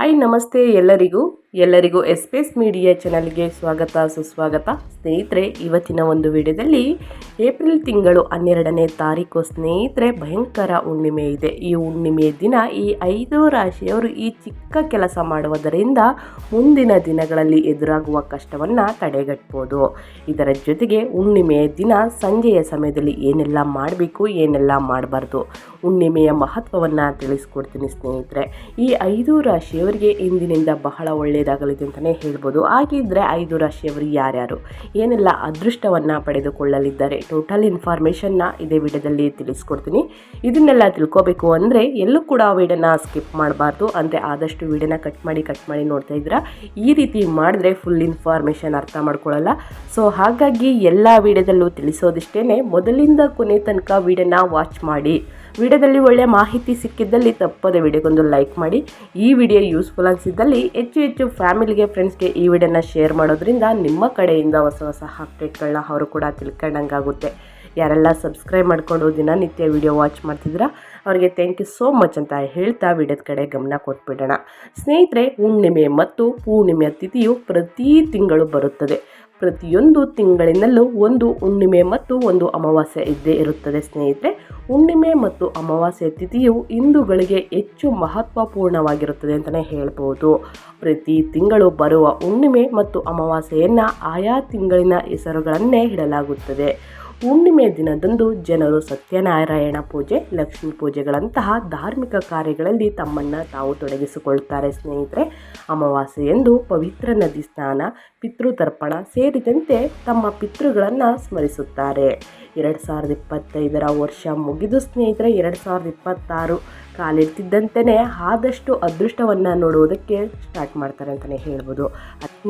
Hi ನಮಸ್ತೆ ಎಲ್ಲರಿಗೂ. ಎಲ್ಲರಿಗೂ ಎಸ್ಪೇಸ್ ಮೀಡಿಯಾ ಚಾನಲ್ಗೆ ಸ್ವಾಗತ, ಸುಸ್ವಾಗತ. ಸ್ನೇಹಿತರೆ, ಇವತ್ತಿನ ಒಂದು ವಿಡಿಯೋದಲ್ಲಿ ಏಪ್ರಿಲ್ ತಿಂಗಳು ಹನ್ನೆರಡನೇ ತಾರೀಕು ಸ್ನೇಹಿತರೆ, ಭಯಂಕರ ಹುಣ್ಣಿಮೆ ಇದೆ. ಈ ಹುಣ್ಣಿಮೆಯ ದಿನ ಈ ಐದು ರಾಶಿಯವರು ಈ ಚಿಕ್ಕ ಕೆಲಸ ಮಾಡುವುದರಿಂದ ಮುಂದಿನ ದಿನಗಳಲ್ಲಿ ಎದುರಾಗುವ ಕಷ್ಟವನ್ನು ತಡೆಗಟ್ಬೋದು. ಇದರ ಜೊತೆಗೆ ಹುಣ್ಣಿಮೆಯ ದಿನ ಸಂಜೆಯ ಸಮಯದಲ್ಲಿ ಏನೆಲ್ಲ ಮಾಡಬೇಕು, ಏನೆಲ್ಲ ಮಾಡಬಾರ್ದು ಹುಣ್ಣಿಮೆಯ ಮಹತ್ವವನ್ನು ತಿಳಿಸ್ಕೊಡ್ತೀನಿ ಸ್ನೇಹಿತರೆ. ಈ ಐದು ರಾಶಿಯವರಿಗೆ ಇಂದಿನಿಂದ ಬಹಳ ಒಳ್ಳೆಯದಾಗಲಿದೆ ಅಂತಲೇ ಹೇಳ್ಬೋದು. ಹಾಗಿದ್ದರೆ ಐದು ರಾಶಿಯವರು ಯಾರ್ಯಾರು? ಏನೆಲ್ಲ ಅದೃಷ್ಟವನ್ನು ಪಡೆದುಕೊಳ್ಳಲಿದ್ದಾರೆ? ಟೋಟಲ್ ಇನ್ಫಾರ್ಮೇಷನ್ನ ಇದೇ ವಿಡಿಯೋದಲ್ಲಿ ತಿಳಿಸ್ಕೊಡ್ತೀನಿ. ಇದನ್ನೆಲ್ಲ ತಿಳ್ಕೋಬೇಕು ಅಂದರೆ ಎಲ್ಲೂ ಕೂಡ ವಿಡಿಯೋನ ಸ್ಕಿಪ್ ಮಾಡಬಾರ್ದು. ಅಂದರೆ ಆದಷ್ಟು ವಿಡಿಯೋನ ಕಟ್ ಮಾಡಿ ಕಟ್ ಮಾಡಿ ನೋಡ್ತಾ ಇದ್ದೀರಾ? ಈ ರೀತಿ ಮಾಡಿದ್ರೆ ಫುಲ್ ಇನ್ಫಾರ್ಮೇಷನ್ ಅರ್ಥ ಮಾಡ್ಕೊಳ್ಳಲ್ಲ. ಸೊ ಹಾಗಾಗಿ ಎಲ್ಲ ವಿಡಿಯೋದಲ್ಲೂ ತಿಳಿಸೋದಿಷ್ಟೇ ಮೊದಲಿಂದ ಕೊನೆ ತನಕ ವಿಡಿಯೋನ ವಾಚ್ ಮಾಡಿ. ವಿಡಿಯೋದಲ್ಲಿ ಒಳ್ಳೆಯ ಮಾಹಿತಿ ಸಿಕ್ಕಿದ್ದಲ್ಲಿ ತಪ್ಪದೆ ವಿಡಿಯೋಗೊಂದು ಲೈಕ್ ಮಾಡಿ. ಈ ವಿಡಿಯೋ ಯೂಸ್ಫುಲ್ ಅನಿಸಿದ್ದಲ್ಲಿ ಹೆಚ್ಚು ಹೆಚ್ಚು ಫ್ಯಾಮಿಲಿಗೆ ಫ್ರೆಂಡ್ಸ್ಗೆ ಈ ವಿಡಿಯೋನ ಶೇರ್ ಮಾಡೋದ್ರಿಂದ ನಿಮ್ಮ ಕಡೆಯಿಂದ ಹೊಸ ಹೊಸ ಅಪ್ಡೇಟ್ಗಳನ್ನ ಅವರು ಕೂಡ ತಿಳ್ಕೊಂಡಂಗಾಗುತ್ತೆ. ಯಾರೆಲ್ಲ ಸಬ್ಸ್ಕ್ರೈಬ್ ಮಾಡಿಕೊಂಡು ದಿನನಿತ್ಯ ವಿಡಿಯೋ ವಾಚ್ ಮಾಡ್ತಿದ್ದೀರಾ, ಅವರಿಗೆ ಥ್ಯಾಂಕ್ ಯು ಸೋ ಮಚ್ ಅಂತ ಹೇಳ್ತಾ ವಿಡಿಯೋದ ಕಡೆ ಗಮನ ಕೊಟ್ಬಿಡೋಣ. ಸ್ನೇಹಿತರೆ, ಹುಣ್ಣಿಮೆ ಮತ್ತು ಪೂರ್ಣಿಮೆಯ ತಿಥಿಯು ಪ್ರತಿ ತಿಂಗಳು ಬರುತ್ತದೆ. ಪ್ರತಿಯೊಂದು ತಿಂಗಳಿನಲ್ಲೂ ಒಂದು ಹುಣ್ಣಿಮೆ ಮತ್ತು ಒಂದು ಅಮಾವಾಸ್ಯೆ ಇದ್ದೇ ಇರುತ್ತದೆ, ಸ್ನೇಹಿತರೆ. ಹುಣ್ಣಿಮೆ ಮತ್ತು ಅಮಾವಾಸ್ಯೆ ತಿಥಿಯು ಹಿಂದೂಗಳಿಗೆ ಹೆಚ್ಚು ಮಹತ್ವಪೂರ್ಣವಾಗಿರುತ್ತದೆ ಅಂತಲೇ ಹೇಳ್ಬೋದು. ಪ್ರತಿ ತಿಂಗಳು ಬರುವ ಹುಣ್ಣಿಮೆ ಮತ್ತು ಅಮಾವಾಸ್ಯೆಯನ್ನು ಆಯಾ ತಿಂಗಳಿನ ಹೆಸರುಗಳನ್ನೇ ಇಡಲಾಗುತ್ತದೆ. ಹುಣ್ಣಿಮೆ ದಿನದಂದು ಜನರು ಸತ್ಯನಾರಾಯಣ ಪೂಜೆ, ಲಕ್ಷ್ಮೀ ಪೂಜೆಗಳಂತಹ ಧಾರ್ಮಿಕ ಕಾರ್ಯಗಳಲ್ಲಿ ತಮ್ಮನ್ನು ತಾವು ತೊಡಗಿಸಿಕೊಳ್ಳುತ್ತಾರೆ ಸ್ನೇಹಿತರೆ. ಅಮಾವಾಸ್ಯೆಯಂದು ಪವಿತ್ರ ನದಿ ಸ್ನಾನ ಪಿತೃತರ್ಪಣ ಸೇರಿದಂತೆ ತಮ್ಮ ಪಿತೃಗಳನ್ನು ಸ್ಮರಿಸುತ್ತಾರೆ. ಎರಡು ಸಾವಿರದ ಇಪ್ಪತ್ತೈದರ ವರ್ಷ ಮುಗಿದು ಸ್ನೇಹಿತರೆ, ಎರಡು ಸಾವಿರದ ಇಪ್ಪತ್ತಾರು ಕಾಲಿಡ್ತಿದ್ದಂತೆಯೇ ಆದಷ್ಟು ಅದೃಷ್ಟವನ್ನು ನೋಡುವುದಕ್ಕೆ ಸ್ಟಾರ್ಟ್ ಮಾಡ್ತಾರೆ ಅಂತಲೇ ಹೇಳ್ಬೋದು.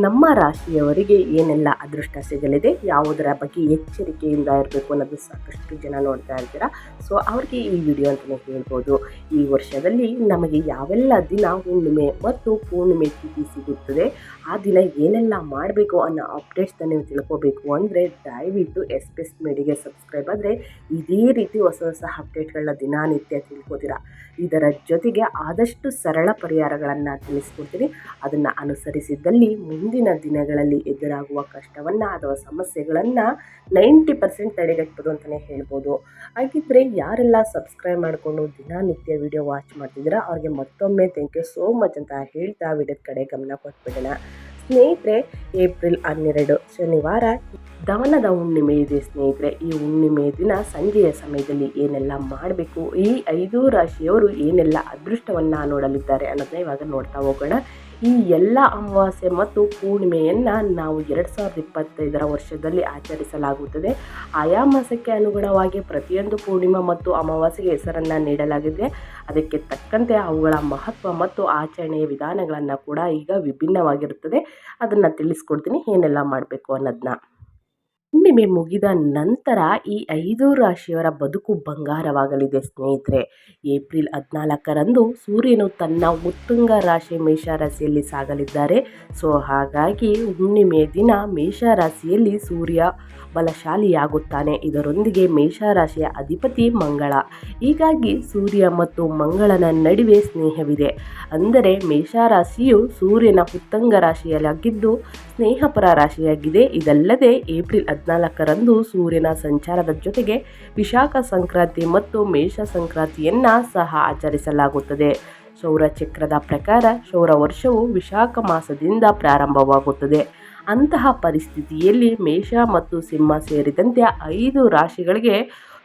ನಮ್ಮ ರಾಶಿಯವರಿಗೆ ಏನೆಲ್ಲ ಅದೃಷ್ಟ ಸಿಗಲಿದೆ, ಯಾವುದರ ಬಗ್ಗೆ ಎಚ್ಚರಿಕೆಯಿಂದ ಇರಬೇಕು ಅನ್ನೋದು ಸಾಕಷ್ಟು ಜನ ನೋಡ್ತಾ ಇರ್ತೀರ? ಸೊ ಅವ್ರಿಗೆ ಈ ವಿಡಿಯೋ ಅಂತಲೇ ಹೇಳ್ಬೋದು. ಈ ವರ್ಷದಲ್ಲಿ ನಮಗೆ ಯಾವೆಲ್ಲ ದಿನ ಹುಣ್ಣಿಮೆ ಮತ್ತು ಪೂರ್ಣಿಮೆ ತಿಥಿ ಸಿಗುತ್ತದೆ, ಆ ದಿನ ಏನೆಲ್ಲ ಮಾಡಬೇಕು ಅನ್ನೋ ಅಪ್ಡೇಟ್ಸ್ನ ನೀವು ತಿಳ್ಕೋಬೇಕು ಅಂದರೆ ದಯವಿಟ್ಟು ಎಸ್ ಪಿ ಎಸ್ ಮೀಡಿಗೆ ಸಬ್ಸ್ಕ್ರೈಬ್ ಆದರೆ ಇದೇ ರೀತಿ ಹೊಸ ಹೊಸ ಅಪ್ಡೇಟ್ಗಳನ್ನ ದಿನನಿತ್ಯ ತಿಳ್ಕೊತೀರಾ. ಇದರ ಜೊತೆಗೆ ಆದಷ್ಟು ಸರಳ ಪರಿಹಾರಗಳನ್ನು ತಿಳಿಸ್ಕೊಡ್ತೀನಿ. ಅದನ್ನು ಅನುಸರಿಸಿದ್ದಲ್ಲಿ ಮುಂದಿನ ದಿನಗಳಲ್ಲಿ ಎದುರಾಗುವ ಕಷ್ಟವನ್ನು ಅಥವಾ ಸಮಸ್ಯೆಗಳನ್ನು ನೈಂಟಿ ಪರ್ಸೆಂಟ್ ತಡೆಗಟ್ಬೋದು ಅಂತಲೇ ಹೇಳ್ಬೋದು. ಹಾಗಿದ್ದರೆ ಯಾರೆಲ್ಲ ಸಬ್ಸ್ಕ್ರೈಬ್ ಮಾಡಿಕೊಂಡು ದಿನನಿತ್ಯ ವಿಡಿಯೋ ವಾಚ್ ಮಾಡ್ತಿದ್ದೀರಾ, ಅವ್ರಿಗೆ ಮತ್ತೊಮ್ಮೆ ಥ್ಯಾಂಕ್ ಯು ಸೋ ಮಚ್ ಅಂತ ಹೇಳ್ತಾ ವಿಡಿಯೋದ ಕಡೆ ಗಮನ ಕೊಟ್ಬಿಡೋಣ. ಸ್ನೇಹಿತರೆ, ಏಪ್ರಿಲ್ ಹನ್ನೆರಡು, ಶನಿವಾರ. ದವನದ ಹುಣ್ಣಿಮೆ ಇದೆ ಸ್ನೇಹಿತರೆ. ಈ ಹುಣ್ಣಿಮೆ ದಿನ ಸಂಜೆಯ ಸಮಯದಲ್ಲಿ ಏನೆಲ್ಲ ಮಾಡಬೇಕು, ಈ ಐದು ರಾಶಿಯವರು ಏನೆಲ್ಲ ಅದೃಷ್ಟವನ್ನು ನೋಡಲಿದ್ದಾರೆ ಅನ್ನೋದನ್ನ ಇವಾಗ ನೋಡ್ತಾ ಹೋಗೋಣ. ಈ ಎಲ್ಲ ಅಮಾವಾಸ್ಯೆ ಮತ್ತು ಪೂರ್ಣಿಮೆಯನ್ನು ನಾವು ಎರಡು ಸಾವಿರದ ಇಪ್ಪತ್ತೈದರ ವರ್ಷದಲ್ಲಿ ಆಚರಿಸಲಾಗುತ್ತದೆ. ಆಯಾ ಮಾಸಕ್ಕೆ ಅನುಗುಣವಾಗಿ ಪ್ರತಿಯೊಂದು ಪೂರ್ಣಿಮಾ ಮತ್ತು ಅಮಾವಾಸ್ಯೆಗೆ ಹೆಸರನ್ನು ನೀಡಲಾಗಿದೆ. ಅದಕ್ಕೆ ತಕ್ಕಂತೆ ಅವುಗಳ ಮಹತ್ವ ಮತ್ತು ಆಚರಣೆಯ ವಿಧಾನಗಳನ್ನು ಕೂಡ ಈಗ ವಿಭಿನ್ನವಾಗಿರುತ್ತದೆ. ಅದನ್ನು ತಿಳಿಸ್ಕೊಡ್ತೀನಿ. ಏನೆಲ್ಲ ಮಾಡಬೇಕು ಅನ್ನೋದನ್ನ ಹುಣ್ಣಿಮೆ ಮುಗಿದ ನಂತರ ಈ ಐದು ರಾಶಿಯವರ ಬದುಕು ಬಂಗಾರವಾಗಲಿದೆ ಸ್ನೇಹಿತರೆ. ಏಪ್ರಿಲ್ ಹದಿನಾಲ್ಕರಂದು ಸೂರ್ಯನು ತನ್ನ ಉತ್ತುಂಗ ರಾಶಿ ಮೇಷರಾಶಿಯಲ್ಲಿ ಸಾಗಲಿದ್ದಾರೆ. ಸೊ, ಹಾಗಾಗಿ ಹುಣ್ಣಿಮೆಯ ದಿನ ಮೇಷರಾಶಿಯಲ್ಲಿ ಸೂರ್ಯ ಬಲಶಾಲಿಯಾಗುತ್ತಾನೆ. ಇದರೊಂದಿಗೆ ಮೇಷರಾಶಿಯ ಅಧಿಪತಿ ಮಂಗಳ. ಹೀಗಾಗಿ ಸೂರ್ಯ ಮತ್ತು ಮಂಗಳನ ನಡುವೆ ಸ್ನೇಹವಿದೆ. ಅಂದರೆ ಮೇಷರಾಶಿಯು ಸೂರ್ಯನ ಉತ್ತಂಗ ರಾಶಿಯಲ್ಲಾಗಿದ್ದು ಸ್ನೇಹಪರ ರಾಶಿಯಾಗಿದೆ. ಇದಲ್ಲದೆ ಏಪ್ರಿಲ್ ಹದಿನಾಲ್ಕರಂದು ಸೂರ್ಯನ ಸಂಚಾರದ ಜೊತೆಗೆ ವಿಶಾಖ ಸಂಕ್ರಾಂತಿ ಮತ್ತು ಮೇಷ ಸಂಕ್ರಾಂತಿಯನ್ನು ಸಹ ಆಚರಿಸಲಾಗುತ್ತದೆ. ಸೌರ ಚಕ್ರದ ಪ್ರಕಾರ ಸೌರ ವರ್ಷವು ವಿಶಾಖ ಮಾಸದಿಂದ ಪ್ರಾರಂಭವಾಗುತ್ತದೆ. ಅಂತಹ ಪರಿಸ್ಥಿತಿಯಲ್ಲಿ ಮೇಷ ಮತ್ತು ಸಿಂಹ ಸೇರಿದಂತೆ ಐದು ರಾಶಿಗಳಿಗೆ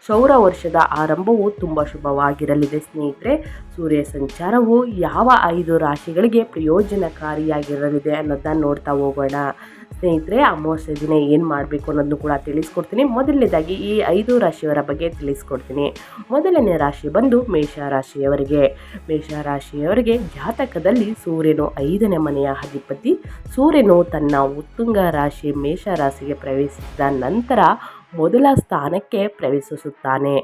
ಸೌರ ವರ್ಷದ ಆರಂಭವು ತುಂಬ ಶುಭವಾಗಿರಲಿದೆ. ಸ್ನೇಹಿತರೆ, ಸೂರ್ಯ ಸಂಚಾರವು ಯಾವ ಐದು ರಾಶಿಗಳಿಗೆ ಪ್ರಯೋಜನಕಾರಿಯಾಗಿರಲಿದೆ ಅನ್ನೋದನ್ನ ನೋಡ್ತಾ ಹೋಗೋಣ. ಸ್ನೇಹಿತರೆ, ಅಮಾವಾಸ್ಯೆ ದಿನ ಏನು ಮಾಡಬೇಕು ಅನ್ನೋದನ್ನು ಕೂಡ ತಿಳಿಸ್ಕೊಡ್ತೀನಿ. ಮೊದಲನೇದಾಗಿ ಈ ಐದು ರಾಶಿಯವರ ಬಗ್ಗೆ ತಿಳಿಸ್ಕೊಡ್ತೀನಿ. ಮೊದಲನೇ ರಾಶಿ ಬಂದು ಮೇಷ ರಾಶಿಯವರಿಗೆ ಮೇಷ ರಾಶಿಯವರಿಗೆ ಜಾತಕದಲ್ಲಿ ಸೂರ್ಯನು ಐದನೇ ಮನೆಯ ಅಧಿಪತಿ. ಸೂರ್ಯನು ತನ್ನ ಉತ್ತುಂಗ ರಾಶಿ ಮೇಷ ರಾಶಿಗೆ ಪ್ರವೇಶಿಸಿದ ನಂತರ ಮೊದಲ ಸ್ಥಾನಕ್ಕೆ ಪ್ರವೇಶಿಸುತ್ತಾನೆ.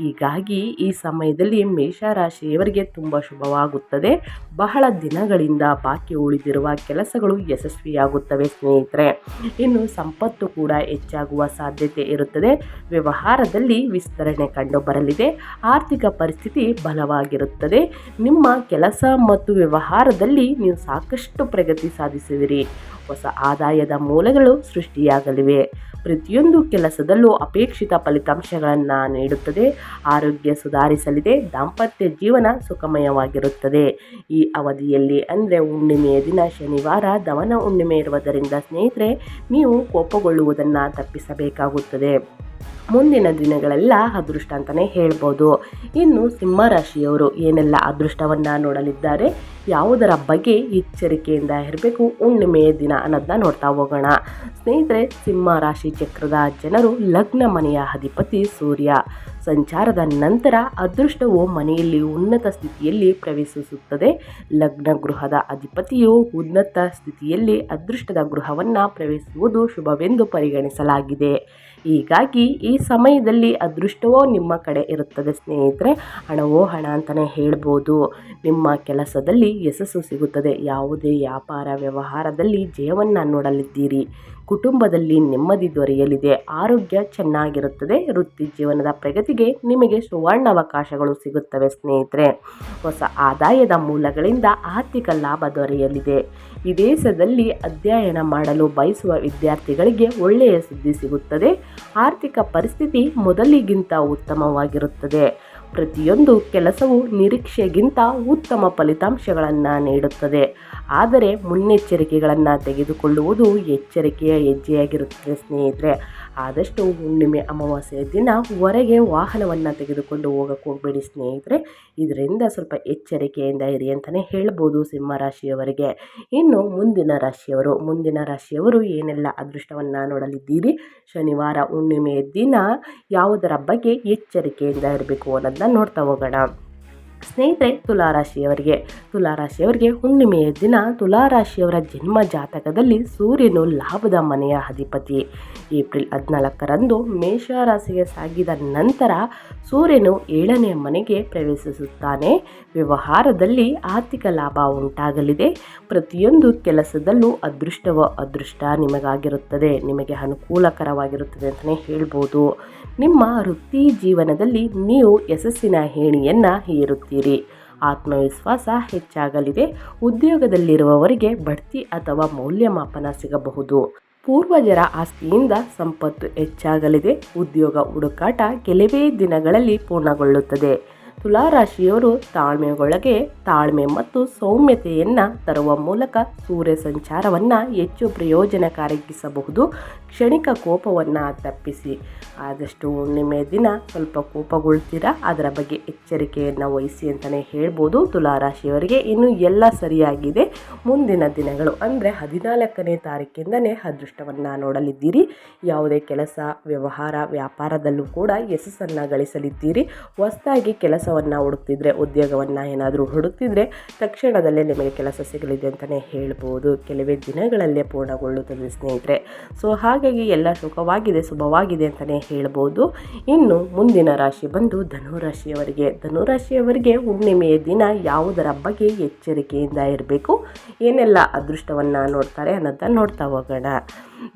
ಹೀಗಾಗಿ ಈ ಸಮಯದಲ್ಲಿ ಮೇಷರಾಶಿಯವರಿಗೆ ತುಂಬ ಶುಭವಾಗುತ್ತದೆ. ಬಹಳ ದಿನಗಳಿಂದ ಬಾಕಿ ಉಳಿದಿರುವ ಕೆಲಸಗಳು ಯಶಸ್ವಿಯಾಗುತ್ತವೆ ಸ್ನೇಹಿತರೆ. ಇನ್ನು ಸಂಪತ್ತು ಕೂಡ ಹೆಚ್ಚಾಗುವ ಸಾಧ್ಯತೆ ಇರುತ್ತದೆ. ವ್ಯವಹಾರದಲ್ಲಿ ವಿಸ್ತರಣೆ ಕಂಡು ಬರಲಿದೆ ಆರ್ಥಿಕ ಪರಿಸ್ಥಿತಿ ಬಲವಾಗಿರುತ್ತದೆ. ನಿಮ್ಮ ಕೆಲಸ ಮತ್ತು ವ್ಯವಹಾರದಲ್ಲಿ ನೀವು ಸಾಕಷ್ಟು ಪ್ರಗತಿ ಸಾಧಿಸುವಿರಿ ಹೊಸ ಆದಾಯದ ಮೂಲಗಳು ಸೃಷ್ಟಿಯಾಗಲಿವೆ. ಪ್ರತಿಯೊಂದು ಕೆಲಸದಲ್ಲೂ ಅಪೇಕ್ಷಿತ ಫಲಿತಾಂಶಗಳನ್ನು ನೀಡುತ್ತದೆ. ಆರೋಗ್ಯ ಸುಧಾರಿಸಲಿದೆ, ದಾಂಪತ್ಯ ಜೀವನ ಸುಖಮಯವಾಗಿರುತ್ತದೆ. ಈ ಅವಧಿಯಲ್ಲಿ ಅಂದರೆ ಹುಣ್ಣಿಮೆಯ ದಿನ ಶನಿವಾರ ದವನ ಹುಣ್ಣಿಮೆ ಇರುವುದರಿಂದ ಸ್ನೇಹಿತರೆ, ನೀವು ಕೋಪಗೊಳ್ಳುವುದನ್ನು ತಪ್ಪಿಸಬೇಕಾಗುತ್ತದೆ. ಮುಂದಿನ ದಿನಗಳೆಲ್ಲ ಅದೃಷ್ಟ ಅಂತಲೇ ಹೇಳ್ಬೋದು. ಇನ್ನು ಸಿಂಹರಾಶಿಯವರು ಏನೆಲ್ಲ ಅದೃಷ್ಟವನ್ನು ನೋಡಲಿದ್ದಾರೆ, ಯಾವುದರ ಬಗ್ಗೆ ಎಚ್ಚರಿಕೆಯಿಂದ ಇರಬೇಕು ಹುಣ್ಣಿಮೆಯ ದಿನ ಅನ್ನೋದನ್ನ ನೋಡ್ತಾ ಹೋಗೋಣ. ಸ್ನೇಹಿತರೆ, ಸಿಂಹ ರಾಶಿ ಚಕ್ರದ ಜನರು ಲಗ್ನ ಮನೆಯ ಅಧಿಪತಿ ಸೂರ್ಯ. ಸಂಚಾರದ ನಂತರ ಅದೃಷ್ಟವು ಮನೆಯಲ್ಲಿ ಉನ್ನತ ಸ್ಥಿತಿಯಲ್ಲಿ ಪ್ರವೇಶಿಸುತ್ತದೆ. ಲಗ್ನ ಗೃಹದ ಅಧಿಪತಿಯು ಉನ್ನತ ಸ್ಥಿತಿಯಲ್ಲಿ ಅದೃಷ್ಟದ ಗೃಹವನ್ನು ಪ್ರವೇಶಿಸುವುದು ಶುಭವೆಂದು ಪರಿಗಣಿಸಲಾಗಿದೆ. ಹೀಗಾಗಿ ಈ ಸಮಯದಲ್ಲಿ ಅದೃಷ್ಟವೋ ನಿಮ್ಮ ಕಡೆ ಇರುತ್ತದೆ ಸ್ನೇಹಿತರೆ, ಹಣವೋ ಹಣ ಅಂತಲೇ ಹೇಳ್ಬೋದು. ನಿಮ್ಮ ಕೆಲಸದಲ್ಲಿ ಯಶಸ್ಸು ಸಿಗುತ್ತದೆ. ಯಾವುದೇ ವ್ಯಾಪಾರ ವ್ಯವಹಾರದಲ್ಲಿ ಜಯವನ್ನು ನೋಡಲಿದ್ದೀರಿ. ಕುಟುಂಬದಲ್ಲಿ ನೆಮ್ಮದಿ ದೊರೆಯಲಿದೆ. ಆರೋಗ್ಯ ಚೆನ್ನಾಗಿರುತ್ತದೆ. ವೃತ್ತಿ ಜೀವನದ ಪ್ರಗತಿಗೆ ನಿಮಗೆ ಸುವರ್ಣಾವಕಾಶಗಳು ಸಿಗುತ್ತವೆ ಸ್ನೇಹಿತರೆ. ಹೊಸ ಆದಾಯದ ಮೂಲಗಳಿಂದ ಆರ್ಥಿಕ ಲಾಭ ದೊರೆಯಲಿದೆ. ವಿದೇಶದಲ್ಲಿ ಅಧ್ಯಯನ ಮಾಡಲು ಬಯಸುವ ವಿದ್ಯಾರ್ಥಿಗಳಿಗೆ ಒಳ್ಳೆಯ ಸುದ್ದಿ ಸಿಗುತ್ತದೆ. ಆರ್ಥಿಕ ಪರಿಸ್ಥಿತಿ ಮೊದಲಿಗಿಂತ ಉತ್ತಮವಾಗಿರುತ್ತದೆ. ಪ್ರತಿಯೊಂದು ಕೆಲಸವು ನಿರೀಕ್ಷೆಗಿಂತ ಉತ್ತಮ ಫಲಿತಾಂಶಗಳನ್ನು ನೀಡುತ್ತದೆ. ಆದರೆ ಮುನ್ನೆಚ್ಚರಿಕೆಗಳನ್ನು ತೆಗೆದುಕೊಳ್ಳುವುದು ಎಚ್ಚರಿಕೆಯ ಹೆಜ್ಜೆಯಾಗಿರುತ್ತದೆ ಸ್ನೇಹಿತರೆ. ಆದಷ್ಟು ಹುಣ್ಣಿಮೆ ಅಮಾವಾಸ್ಯೆಯ ದಿನ ಹೊರಗೆ ವಾಹನವನ್ನು ತೆಗೆದುಕೊಂಡು ಹೋಗಕ್ಕೆ ಹೋಗಬೇಡಿ ಸ್ನೇಹಿತರೆ. ಇದರಿಂದ ಸ್ವಲ್ಪ ಎಚ್ಚರಿಕೆಯಿಂದ ಇರಿ ಅಂತಲೇ ಹೇಳ್ಬೋದು ಸಿಂಹರಾಶಿಯವರಿಗೆ ಇನ್ನು ಮುಂದಿನ ರಾಶಿಯವರು ಮುಂದಿನ ರಾಶಿಯವರು ಏನೆಲ್ಲ ಅದೃಷ್ಟವನ್ನು ನೋಡಲಿದ್ದೀರಿ? ಶನಿವಾರ ಹುಣ್ಣಿಮೆಯ ದಿನ ಯಾವುದರ ಬಗ್ಗೆ ಎಚ್ಚರಿಕೆಯಿಂದ ಇರಬೇಕು ಅನ್ನೋದನ್ನ ನೋಡ್ತಾ ಹೋಗೋಣ. ಸ್ನೇಹಿತರೆ ತುಲಾರಾಶಿಯವರಿಗೆ ತುಲಾರಾಶಿಯವರಿಗೆ ಹುಣ್ಣಿಮೆಯ ದಿನ ತುಲಾರಾಶಿಯವರ ಜನ್ಮ ಜಾತಕದಲ್ಲಿ ಸೂರ್ಯನು ಲಾಭದ ಮನೆಯ ಅಧಿಪತಿ. ಏಪ್ರಿಲ್ ಹದಿನಾಲ್ಕರಂದು ಮೇಷರಾಶಿಗೆ ಸಾಗಿದ ನಂತರ ಸೂರ್ಯನು ಏಳನೆಯ ಮನೆಗೆ ಪ್ರವೇಶಿಸುತ್ತಾನೆ. ವ್ಯವಹಾರದಲ್ಲಿ ಆರ್ಥಿಕ ಲಾಭ ಉಂಟಾಗಲಿದೆ. ಪ್ರತಿಯೊಂದು ಕೆಲಸದಲ್ಲೂ ಅದೃಷ್ಟವ ಅದೃಷ್ಟ ನಿಮಗಾಗಿರುತ್ತದೆ. ನಿಮಗೆ ಅನುಕೂಲಕರವಾಗಿರುತ್ತದೆ ಅಂತಲೇ ಹೇಳ್ಬೋದು. ನಿಮ್ಮ ವೃತ್ತಿ ಜೀವನದಲ್ಲಿ ನೀವು ಯಶಸ್ಸಿನ ಹೇಣಿಯನ್ನು ಹೇರುತ್ತೀರಿ. ಆತ್ಮವಿಶ್ವಾಸ ಹೆಚ್ಚಾಗಲಿದೆ. ಉದ್ಯೋಗದಲ್ಲಿರುವವರಿಗೆ ಬಡ್ತಿ ಅಥವಾ ಮೌಲ್ಯಮಾಪನ ಸಿಗಬಹುದು. ಪೂರ್ವಜರ ಆಸ್ತಿಯಿಂದ ಸಂಪತ್ತು ಹೆಚ್ಚಾಗಲಿದೆ. ಉದ್ಯೋಗ ಹುಡುಕಾಟ ಕೆಲವೇ ದಿನಗಳಲ್ಲಿ ಪೂರ್ಣಗೊಳ್ಳುತ್ತದೆ. ತುಲಾರಾಶಿಯವರು ತಾಳ್ಮೆಗೊಳಗೆ ತಾಳ್ಮೆ ಮತ್ತು ಸೌಮ್ಯತೆಯನ್ನು ತರುವ ಮೂಲಕ ಸೂರ್ಯ ಸಂಚಾರವನ್ನು ಹೆಚ್ಚು ಪ್ರಯೋಜನಕಾರಿಗಿಸಬಹುದು. ಕ್ಷಣಿಕ ಕೋಪವನ್ನು ತಪ್ಪಿಸಿ. ಆದಷ್ಟು ಹುಣ್ಣಿಮೆ ದಿನ ಸ್ವಲ್ಪ ಕೋಪಗೊಳ್ತೀರಾ? ಅದರ ಬಗ್ಗೆ ಎಚ್ಚರಿಕೆಯನ್ನು ವಹಿಸಿ ಅಂತಲೇ ಹೇಳ್ಬೋದು. ತುಲಾರಾಶಿಯವರಿಗೆ ಇನ್ನು ಎಲ್ಲ ಸರಿಯಾಗಿದೆ. ಮುಂದಿನ ದಿನಗಳು ಅಂದರೆ ಹದಿನಾಲ್ಕನೇ ತಾರೀಕಿಂದನೇ ಅದೃಷ್ಟವನ್ನು ನೋಡಲಿದ್ದೀರಿ. ಯಾವುದೇ ಕೆಲಸ, ವ್ಯವಹಾರ, ವ್ಯಾಪಾರದಲ್ಲೂ ಕೂಡ ಯಶಸ್ಸನ್ನು ಗಳಿಸಲಿದ್ದೀರಿ. ಹೊಸದಾಗಿ ಕೆಲಸವನ್ನು ಹುಡುಕ್ತಿದ್ರೆ, ಉದ್ಯೋಗವನ್ನು ಏನಾದರೂ ಹುಡುಕ್ತಿದ್ರೆ ತಕ್ಷಣದಲ್ಲೇ ನಿಮಗೆ ಕೆಲಸ ಸಿಗಲಿದೆ ಅಂತಲೇ ಹೇಳ್ಬೋದು. ಕೆಲವೇ ದಿನಗಳಲ್ಲೇ ಪೂರ್ಣಗೊಳ್ಳುತ್ತದೆ ಸ್ನೇಹಿತರೆ. ಸೊ, ಹಾಗಾಗಿ ಎಲ್ಲ ಸುಖವಾಗಿದೆ ಶುಭವಾಗಿದೆ ಅಂತಲೇ ಹೇಳ್ಬೋದು. ಇನ್ನು ಮುಂದಿನ ರಾಶಿ ಬಂದು ಧನುರಾಶಿಯವರಿಗೆ. ಧನುರಾಶಿಯವರಿಗೆ ಹುಣ್ಣಿಮೆಯ ದಿನ ಯಾವುದರ ಬಗ್ಗೆ ಎಚ್ಚರಿಕೆಯಿಂದ ಇರಬೇಕು, ಏನೆಲ್ಲ ಅದೃಷ್ಟವನ್ನು ನೋಡ್ತಾರೆ ಅನ್ನೋದನ್ನು ನೋಡ್ತಾ ಹೋಗೋಣ.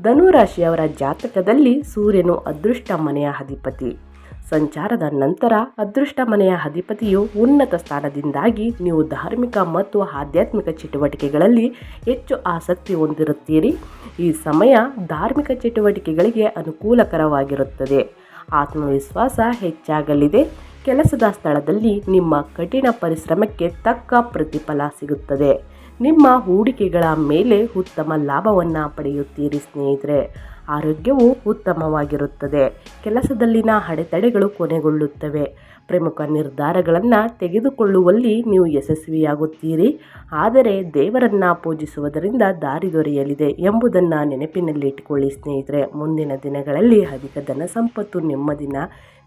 ಧನುರಾಶಿಯವರ ಜಾತಕದಲ್ಲಿ ಸೂರ್ಯನು ಅದೃಷ್ಟ ಮನೆಯ ಅಧಿಪತಿ. ಸಂಚಾರದ ನಂತರ ಅದೃಷ್ಟ ಮನೆಯ ಅಧಿಪತಿಯು ಉನ್ನತ ಸ್ಥಾನದಿಂದಾಗಿ ನೀವು ಧಾರ್ಮಿಕ ಮತ್ತು ಆಧ್ಯಾತ್ಮಿಕ ಚಟುವಟಿಕೆಗಳಲ್ಲಿ ಹೆಚ್ಚು ಆಸಕ್ತಿ ಹೊಂದಿರುತ್ತೀರಿ. ಈ ಸಮಯ ಧಾರ್ಮಿಕ ಚಟುವಟಿಕೆಗಳಿಗೆ ಅನುಕೂಲಕರವಾಗಿರುತ್ತದೆ. ಆತ್ಮವಿಶ್ವಾಸ ಹೆಚ್ಚಾಗಲಿದೆ. ಕೆಲಸದ ಸ್ಥಳದಲ್ಲಿ ನಿಮ್ಮ ಕಠಿಣ ಪರಿಶ್ರಮಕ್ಕೆ ತಕ್ಕ ಪ್ರತಿಫಲ ಸಿಗುತ್ತದೆ. ನಿಮ್ಮ ಹೂಡಿಕೆಗಳ ಮೇಲೆ ಉತ್ತಮ ಲಾಭವನ್ನು ಪಡೆಯುತ್ತೀರಿ ಸ್ನೇಹಿತರೆ. ಆರೋಗ್ಯವು ಉತ್ತಮವಾಗಿರುತ್ತದೆ. ಕೆಲಸದಲ್ಲಿನ ಅಡೆತಡೆಗಳು ಕೊನೆಗೊಳ್ಳುತ್ತವೆ. ಪ್ರಮುಖ ನಿರ್ಧಾರಗಳನ್ನು ತೆಗೆದುಕೊಳ್ಳುವಲ್ಲಿ ನೀವು ಯಶಸ್ವಿಯಾಗುತ್ತೀರಿ. ಆದರೆ ದೇವರನ್ನು ಪೂಜಿಸುವುದರಿಂದ ದಾರಿ ದೊರೆಯಲಿದೆ ಎಂಬುದನ್ನು ನೆನಪಿನಲ್ಲಿಟ್ಟುಕೊಳ್ಳಿ ಸ್ನೇಹಿತರೆ. ಮುಂದಿನ ದಿನಗಳಲ್ಲಿ ಅಧಿಕ ಧನ ಸಂಪತ್ತು, ನೆಮ್ಮದಿನ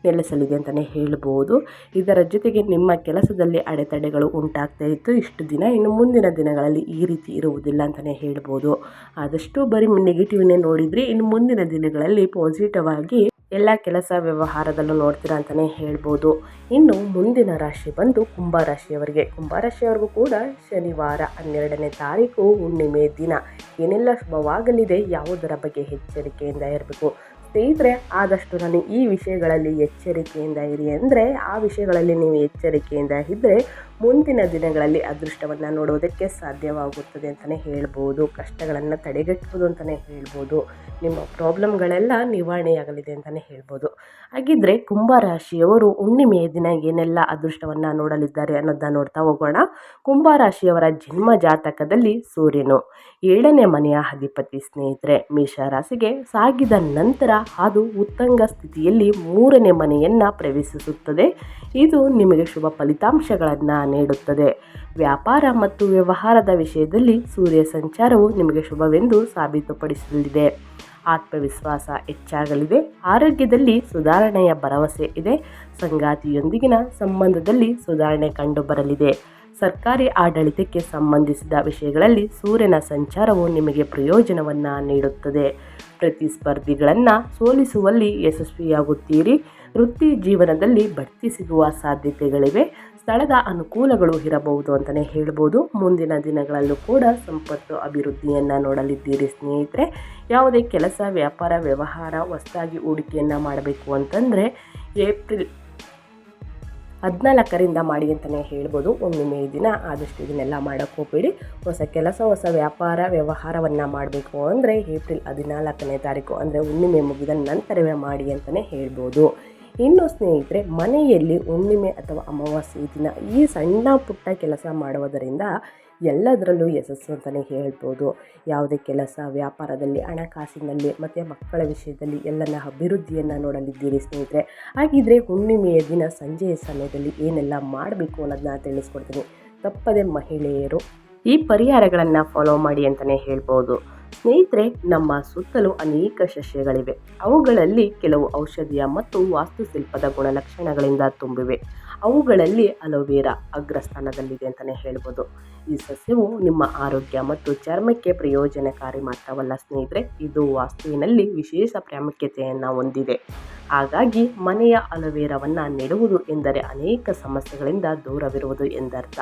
ನೆಲೆಸಲಿದೆ ಅಂತಲೇ ಹೇಳ್ಬೋದು. ಇದರ ಜೊತೆಗೆ ನಿಮ್ಮ ಕೆಲಸದಲ್ಲಿ ಅಡೆತಡೆಗಳು ಉಂಟಾಗ್ತಾ ಇತ್ತು. ಇಷ್ಟು ದಿನ, ಇನ್ನು ಮುಂದಿನ ದಿನಗಳಲ್ಲಿ ಈ ರೀತಿ ಇರುವುದಿಲ್ಲ ಅಂತಲೇ ಹೇಳ್ಬೋದು. ಆದಷ್ಟು ಬರೀ ನೆಗೆಟಿವ್ನೇ ನೋಡಿದರೆ ಇನ್ನು ಮುಂದಿನ ದಿನಗಳಲ್ಲಿ ಪಾಸಿಟಿವ್ ಆಗಿ ಎಲ್ಲ ಕೆಲಸ ವ್ಯವಹಾರದಲ್ಲೂ ನೋಡ್ತೀರಾ ಅಂತಲೇ ಹೇಳ್ಬೋದು. ಇನ್ನು ಮುಂದಿನ ರಾಶಿ ಬಂದು ಕುಂಭರಾಶಿಯವರಿಗೆ. ರಾಶಿಯವರಿಗೆ ಕುಂಭ ರಾಶಿಯವರಿಗೂ ಕೂಡ ಶನಿವಾರ ಹನ್ನೆರಡನೇ ತಾರೀಕು ಹುಣ್ಣಿಮೆ ದಿನ. ಏನೆಲ್ಲ ಶುಭವಾಗಲಿದೆ, ಯಾವುದರ ಬಗ್ಗೆ ಎಚ್ಚರಿಕೆಯಿಂದ ಇರಬೇಕು? ಸ್ನೇಹಿತರೆ ಆದಷ್ಟು ನಾನು ಈ ವಿಷಯಗಳಲ್ಲಿ ಎಚ್ಚರಿಕೆಯಿಂದ ಇರಿ. ಅಂದರೆ ಆ ವಿಷಯಗಳಲ್ಲಿ ನೀವು ಎಚ್ಚರಿಕೆಯಿಂದ ಇದ್ದರೆ ಮುಂದಿನ ದಿನಗಳಲ್ಲಿ ಅದೃಷ್ಟವನ್ನು ನೋಡೋದಕ್ಕೆ ಸಾಧ್ಯವಾಗುತ್ತದೆ ಅಂತಲೇ ಹೇಳ್ಬೋದು. ಕಷ್ಟಗಳನ್ನು ತಡೆಗಟ್ಟಬಹುದು ಅಂತಲೇ ಹೇಳ್ಬೋದು. ನಿಮ್ಮ ಪ್ರಾಬ್ಲಮ್ಗಳೆಲ್ಲ ನಿವಾರಣೆಯಾಗಲಿದೆ ಅಂತಲೇ ಹೇಳ್ಬೋದು. ಹಾಗಿದ್ದರೆ ಕುಂಭ ರಾಶಿಯವರು ಹುಣ್ಣಿಮೆಯ ದಿನ ಏನೆಲ್ಲ ಅದೃಷ್ಟವನ್ನು ನೋಡಲಿದ್ದಾರೆ ಅನ್ನೋದನ್ನ ನೋಡ್ತಾ ಹೋಗೋಣ. ಕುಂಭ ರಾಶಿಯವರ ಜನ್ಮ ಜಾತಕದಲ್ಲಿ ಸೂರ್ಯನು ಏಳನೇ ಮನೆಯ ಅಧಿಪತಿ ಸ್ನೇಹಿತರೆ. ಮೇಷರಾಶಿಗೆ ಸಾಗಿದ ನಂತರ ಅದು ಉತ್ತಂಗ ಸ್ಥಿತಿಯಲ್ಲಿ ಮೂರನೇ ಮನೆಯನ್ನು ಪ್ರವೇಶಿಸುತ್ತದೆ. ಇದು ನಿಮಗೆ ಶುಭ ಫಲಿತಾಂಶಗಳನ್ನು ನೀಡುತ್ತದೆ. ವ್ಯಾಪಾರ ಮತ್ತು ವ್ಯವಹಾರದ ವಿಷಯದಲ್ಲಿ ಸೂರ್ಯ ಸಂಚಾರವು ನಿಮಗೆ ಶುಭವೆಂದು ಸಾಬೀತುಪಡಿಸಲಿದೆ. ಆತ್ಮವಿಶ್ವಾಸ ಹೆಚ್ಚಾಗಲಿದೆ. ಆರೋಗ್ಯದಲ್ಲಿ ಸುಧಾರಣೆಯ ಭರವಸೆ ಇದೆ. ಸಂಗಾತಿಯೊಂದಿಗಿನ ಸಂಬಂಧದಲ್ಲಿ ಸುಧಾರಣೆ ಕಂಡುಬರಲಿದೆ. ಸರ್ಕಾರಿ ಆಡಳಿತಕ್ಕೆ ಸಂಬಂಧಿಸಿದ ವಿಷಯಗಳಲ್ಲಿ ಸೂರ್ಯನ ಸಂಚಾರವು ನಿಮಗೆ ಪ್ರಯೋಜನವನ್ನು ನೀಡುತ್ತದೆ. ಪ್ರತಿಸ್ಪರ್ಧಿಗಳನ್ನು ಸೋಲಿಸುವಲ್ಲಿ ಯಶಸ್ವಿಯಾಗುತ್ತೀರಿ. ವೃತ್ತಿ ಜೀವನದಲ್ಲಿ ಬಡ್ತಿ ಸಿಗುವ ಸಾಧ್ಯತೆಗಳಿವೆ. ಸ್ಥಳದ ಅನುಕೂಲಗಳು ಇರಬಹುದು ಅಂತಲೇ ಹೇಳ್ಬೋದು. ಮುಂದಿನ ದಿನಗಳಲ್ಲೂ ಕೂಡ ಸಂಪತ್ತು ಅಭಿವೃದ್ಧಿಯನ್ನು ನೋಡಲಿದ್ದೀರಿ ಸ್ನೇಹಿತರೆ. ಯಾವುದೇ ಕೆಲಸ, ವ್ಯಾಪಾರ, ವ್ಯವಹಾರ ಹೊಸದಾಗಿ ಹೂಡಿಕೆಯನ್ನು ಮಾಡಬೇಕು ಅಂತಂದರೆ ಏಪ್ರಿಲ್ ಹದಿನಾಲ್ಕರಿಂದ ಮಾಡಿ ಅಂತಲೇ ಹೇಳ್ಬೋದು. ಹುಣ್ಣಿಮೆ ದಿನ ಆದಷ್ಟು ಇದನ್ನೆಲ್ಲ ಮಾಡೋಕ್ಕೆ ಹೋಗಬೇಡಿ ಹೊಸ ಕೆಲಸ, ಹೊಸ ವ್ಯಾಪಾರ, ವ್ಯವಹಾರವನ್ನು ಮಾಡಬೇಕು ಅಂದರೆ ಏಪ್ರಿಲ್ ಹದಿನಾಲ್ಕನೇ ತಾರೀಕು ಅಂದರೆ ಹುಣ್ಣಿಮೆ ಮುಗಿದ ನಂತರವೇ ಮಾಡಿ ಅಂತಲೇ ಹೇಳ್ಬೋದು. ಇನ್ನು ಸ್ನೇಹಿತರೆ, ಮನೆಯಲ್ಲಿ ಹುಣ್ಣಿಮೆ ಅಥವಾ ಅಮಾವಾಸ್ಯೆ ದಿನ ಈ ಸಣ್ಣ ಪುಟ್ಟ ಕೆಲಸ ಮಾಡುವುದರಿಂದ ಎಲ್ಲದರಲ್ಲೂ ಯಶಸ್ಸು ಅಂತಲೇ ಹೇಳ್ಬೋದು. ಯಾವುದೇ ಕೆಲಸ, ವ್ಯಾಪಾರದಲ್ಲಿ, ಹಣಕಾಸಿನಲ್ಲಿ, ಮತ್ತು ಮಕ್ಕಳ ವಿಷಯದಲ್ಲಿ ಎಲ್ಲನ ಅಭಿವೃದ್ಧಿಯನ್ನು ನೋಡಲಿದ್ದೀರಿ ಸ್ನೇಹಿತರೆ. ಹಾಗಿದ್ರೆ ಹುಣ್ಣಿಮೆಯ ದಿನ ಸಂಜೆಯ ಸಮಯದಲ್ಲಿ ಏನೆಲ್ಲ ಮಾಡಬೇಕು ಅನ್ನೋದನ್ನ ತಿಳಿಸ್ಕೊಡ್ತೀನಿ. ತಪ್ಪದೆ ಮಹಿಳೆಯರು ಈ ಪರಿಹಾರಗಳನ್ನು ಫಾಲೋ ಮಾಡಿ ಅಂತಲೇ ಹೇಳ್ಬೋದು. ಸ್ನೇಹಿತರೆ, ನಮ್ಮ ಸುತ್ತಲೂ ಅನೇಕ ಸಸ್ಯಗಳಿವೆ. ಅವುಗಳಲ್ಲಿ ಕೆಲವು ಔಷಧೀಯ ಮತ್ತು ವಾಸ್ತುಶಿಲ್ಪದ ಗುಣಲಕ್ಷಣಗಳಿಂದ ತುಂಬಿವೆ. ಅವುಗಳಲ್ಲಿ ಅಲೋವೆರಾ ಅಗ್ರಸ್ಥಾನದಲ್ಲಿದೆ ಅಂತಲೇ ಹೇಳ್ಬೋದು. ಈ ಸಸ್ಯವು ನಿಮ್ಮ ಆರೋಗ್ಯ ಮತ್ತು ಚರ್ಮಕ್ಕೆ ಪ್ರಯೋಜನಕಾರಿ ಮಾತ್ರವಲ್ಲ ಸ್ನೇಹಿತರೆ, ಇದು ವಾಸ್ತುವಿನಲ್ಲಿ ವಿಶೇಷ ಪ್ರಾಮುಖ್ಯತೆಯನ್ನು ಹೊಂದಿದೆ. ಹಾಗಾಗಿ ಮನೆಯ ಅಲೋವೇರಾವನ್ನು ನೆಡುವುದು ಎಂದರೆ ಅನೇಕ ಸಮಸ್ಯೆಗಳಿಂದ ದೂರವಿರುವುದು ಎಂದರ್ಥ.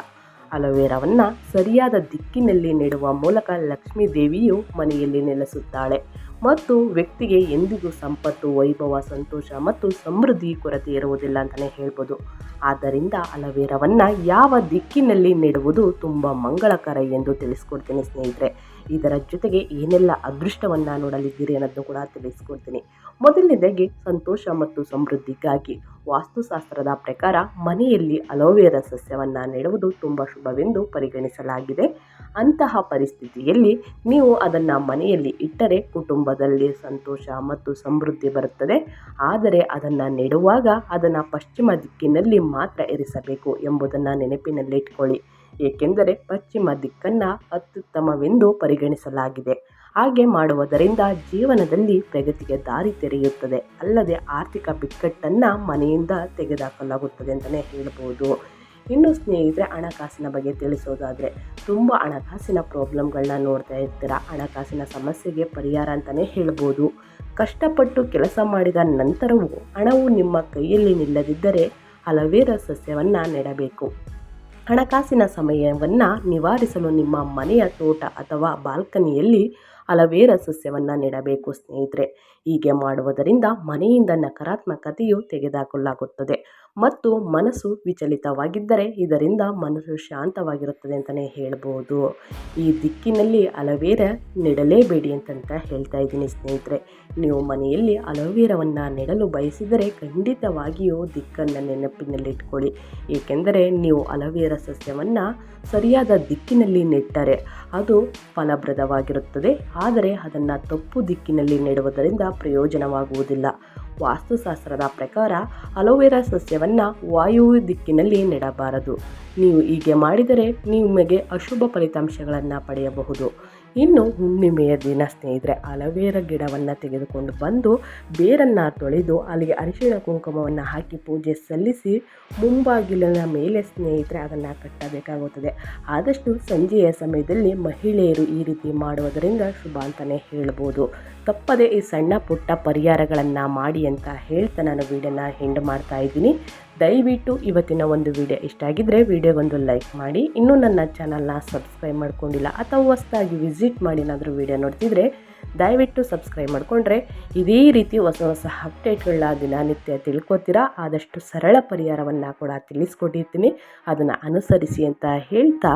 ಅಲೋವೆರಾವನ್ನು ಸರಿಯಾದ ದಿಕ್ಕಿನಲ್ಲಿ ನೆಡುವ ಮೂಲಕ ಲಕ್ಷ್ಮೀ ದೇವಿಯು ಮನೆಯಲ್ಲಿ ನೆಲೆಸುತ್ತಾಳೆ ಮತ್ತು ವ್ಯಕ್ತಿಗೆ ಎಂದಿಗೂ ಸಂಪತ್ತು, ವೈಭವ, ಸಂತೋಷ ಮತ್ತು ಸಮೃದ್ಧಿ ಕೊರತೆ ಇರುವುದಿಲ್ಲ ಅಂತಲೇ ಹೇಳ್ಬೋದು. ಆದ್ದರಿಂದ ಅಲೋವೆರಾವನ್ನು ಯಾವ ದಿಕ್ಕಿನಲ್ಲಿ ನೆಡುವುದು ತುಂಬ ಮಂಗಳಕರ ಎಂದು ತಿಳಿಸ್ಕೊಡ್ತೀನಿ ಸ್ನೇಹಿತರೆ. ಇದರ ಜೊತೆಗೆ ಏನೆಲ್ಲ ಅದೃಷ್ಟವನ್ನು ನೋಡಲಿದ್ದೀರಿ ಅನ್ನೋದನ್ನು ಕೂಡ ತಿಳಿಸ್ಕೊಡ್ತೀನಿ. ಮೊದಲನೇದಾಗಿ ಸಂತೋಷ ಮತ್ತು ಸಮೃದ್ಧಿಗಾಗಿ ವಾಸ್ತುಶಾಸ್ತ್ರದ ಪ್ರಕಾರ ಮನೆಯಲ್ಲಿ ಅಲೋವೆರಾ ಸಸ್ಯವನ್ನು ನೆಡುವುದು ತುಂಬ ಶುಭವೆಂದು ಪರಿಗಣಿಸಲಾಗಿದೆ. ಅಂತಹ ಪರಿಸ್ಥಿತಿಯಲ್ಲಿ ನೀವು ಅದನ್ನು ಮನೆಯಲ್ಲಿ ಇಟ್ಟರೆ ಕುಟುಂಬದಲ್ಲಿ ಸಂತೋಷ ಮತ್ತು ಸಮೃದ್ಧಿ ಬರುತ್ತದೆ. ಆದರೆ ಅದನ್ನು ನೆಡುವಾಗ ಅದನ್ನು ಪಶ್ಚಿಮ ದಿಕ್ಕಿನಲ್ಲಿ ಮಾತ್ರ ಇರಿಸಬೇಕು ಎಂಬುದನ್ನು ನೆನಪಿನಲ್ಲಿಟ್ಕೊಳ್ಳಿ. ಏಕೆಂದರೆ ಪಶ್ಚಿಮ ದಿಕ್ಕನ್ನು ಅತ್ಯುತ್ತಮವೆಂದು ಪರಿಗಣಿಸಲಾಗಿದೆ. ಹಾಗೆ ಮಾಡುವುದರಿಂದ ಜೀವನದಲ್ಲಿ ಪ್ರಗತಿಗೆ ದಾರಿ ತೆರೆಯುತ್ತದೆ. ಅಲ್ಲದೆ ಆರ್ಥಿಕ ಬಿಕ್ಕಟ್ಟನ್ನು ಮನೆಯಿಂದ ತೆಗೆದುಹಾಕಲಾಗುತ್ತದೆ ಅಂತಲೇ ಹೇಳ್ಬೋದು. ಇನ್ನು ಸ್ನೇಹಿತರೆ, ಹಣಕಾಸಿನ ಬಗ್ಗೆ ತಿಳಿಸೋದಾದರೆ ತುಂಬ ಹಣಕಾಸಿನ ಪ್ರಾಬ್ಲಮ್ಗಳನ್ನ ನೋಡ್ತಾ ಇರ್ತೀರ? ಹಣಕಾಸಿನ ಸಮಸ್ಯೆಗೆ ಪರಿಹಾರ ಅಂತಲೇ ಹೇಳ್ಬೋದು. ಕಷ್ಟಪಟ್ಟು ಕೆಲಸ ಮಾಡಿದ ನಂತರವೂ ಹಣವು ನಿಮ್ಮ ಕೈಯಲ್ಲಿ ನಿಲ್ಲದಿದ್ದರೆ ಹಲವೇರ ಸಸ್ಯವನ್ನು ನೆಡಬೇಕು. ಹಣಕಾಸಿನ ಸಮಯವನ್ನು ನಿವಾರಿಸಲು ನಿಮ್ಮ ಮನೆಯ ತೋಟ ಅಥವಾ ಬಾಲ್ಕನಿಯಲ್ಲಿ ಅಲವೇರ ಸಸ್ಯವನ್ನು ನೆಡಬೇಕು ಸ್ನೇಹಿತರೆ. ಹೀಗೆ ಮಾಡುವುದರಿಂದ ಮನೆಯಿಂದ ನಕಾರಾತ್ಮಕತೆಯು ತೆಗೆದುಹಾಕಲಾಗುತ್ತದೆ. ಮತ್ತು ಮನಸ್ಸು ವಿಚಲಿತವಾಗಿದ್ದರೆ ಇದರಿಂದ ಮನಸ್ಸು ಶಾಂತವಾಗಿರುತ್ತದೆ ಅಂತಲೇ ಹೇಳ್ಬೋದು. ಈ ದಿಕ್ಕಿನಲ್ಲಿ ಅಲವೇರ ನೆಡಲೇಬೇಡಿ ಅಂತಂತ ಹೇಳ್ತಾ ಇದ್ದೀನಿ ಸ್ನೇಹಿತರೆ. ನೀವು ಮನೆಯಲ್ಲಿ ಅಲವೇರವನ್ನು ನೆಡಲು ಬಯಸಿದರೆ ಖಂಡಿತವಾಗಿಯೂ ದಿಕ್ಕನ್ನು ನೆನಪಿನಲ್ಲಿಟ್ಕೊಳ್ಳಿ. ಏಕೆಂದರೆ ನೀವು ಅಲವೇರ ಸಸ್ಯವನ್ನು ಸರಿಯಾದ ದಿಕ್ಕಿನಲ್ಲಿ ನೆಟ್ಟರೆ ಅದು ಫಲಪ್ರದವಾಗಿರುತ್ತದೆ. ಆದರೆ ಅದನ್ನು ತಪ್ಪು ದಿಕ್ಕಿನಲ್ಲಿ ನೆಡುವುದರಿಂದ ಪ್ರಯೋಜನವಾಗುವುದಿಲ್ಲ. ವಾಸ್ತುಶಾಸ್ತ್ರದ ಪ್ರಕಾರ ಅಲೋವೆರಾ ಸಸ್ಯವನ್ನು ವಾಯು ದಿಕ್ಕಿನಲ್ಲಿ ನೆಡಬಾರದು. ನೀವು ಹೀಗೆ ಮಾಡಿದರೆ ನಿಮಗೆ ಅಶುಭ ಫಲಿತಾಂಶಗಳನ್ನು ಪಡೆಯಬಹುದು. ಇನ್ನು ಹುಣ್ಣಿಮೆಯ ದಿನ ಸ್ನೇಹಿತರೆ, ಅಲವೇರ ಗಿಡವನ್ನು ತೆಗೆದುಕೊಂಡು ಬಂದು ಬೇರನ್ನು ತೊಳೆದು ಅಲ್ಲಿಗೆ ಅರಿಶಿಣ ಕುಂಕುಮವನ್ನು ಹಾಕಿ ಪೂಜೆ ಸಲ್ಲಿಸಿ ಮುಂಬಾಗಿಲಿನ ಮೇಲೆ ಸ್ನೇಹಿತರೆ ಅದನ್ನು ಕಟ್ಟಬೇಕಾಗುತ್ತದೆ. ಆದಷ್ಟು ಸಂಜೆಯ ಸಮಯದಲ್ಲಿ ಮಹಿಳೆಯರು ಈ ರೀತಿ ಮಾಡುವುದರಿಂದ ಶುಭ ಅಂತಲೇ ಹೇಳ್ಬೋದು. ತಪ್ಪದೆ ಈ ಸಣ್ಣ ಪುಟ್ಟ ಪರಿಹಾರಗಳನ್ನು ಮಾಡಿ ಅಂತ ಹೇಳ್ತಾ ನಾನು ವೀಡಿಯೋನ ಹೆಂಡ್ ಮಾಡ್ತಾ ಇದ್ದೀನಿ. ದಯವಿಟ್ಟು ಇವತ್ತಿನ ಒಂದು ವಿಡಿಯೋ ಇಷ್ಟ ಆಗಿದ್ದರೆ ವಿಡಿಯೋಗೊಂದು ಲೈಕ್ ಮಾಡಿ. ಇನ್ನೂ ನನ್ನ ಚಾನಲ್ನ ಸಬ್ಸ್ಕ್ರೈಬ್ ಮಾಡ್ಕೊಂಡಿಲ್ಲ ಅಥವಾ ಹೊಸದಾಗಿ ವಿಸಿಟ್ ಮಾಡಿ ಏನಾದರೂ ವಿಡಿಯೋ ನೋಡ್ತಿದ್ರೆ ದಯವಿಟ್ಟು ಸಬ್ಸ್ಕ್ರೈಬ್ ಮಾಡಿಕೊಂಡ್ರೆ ಇದೇ ರೀತಿ ಹೊಸ ಹೊಸ ಅಪ್ಡೇಟ್ಗಳನ್ನ ದಿನನಿತ್ಯ ತಿಳ್ಕೊತೀರಾ? ಆದಷ್ಟು ಸರಳ ಪರಿಹಾರವನ್ನು ಕೂಡ ತಿಳಿಸ್ಕೊಟ್ಟಿರ್ತೀನಿ. ಅದನ್ನು ಅನುಸರಿಸಿ ಅಂತ ಹೇಳ್ತಾ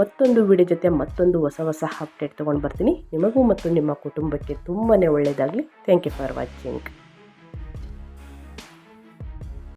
ಮತ್ತೊಂದು ವಿಡಿಯೋ ಜೊತೆ ಮತ್ತೊಂದು ಹೊಸ ಹೊಸ ಅಪ್ಡೇಟ್ ತೊಗೊಂಡು ಬರ್ತೀನಿ. ನಿಮಗೂ ಮತ್ತು ನಿಮ್ಮ ಕುಟುಂಬಕ್ಕೆ ತುಂಬಾ ಒಳ್ಳೆಯದಾಗಲಿ ಥ್ಯಾಂಕ್ ಯು ಫಾರ್ ವಾಚಿಂಗ್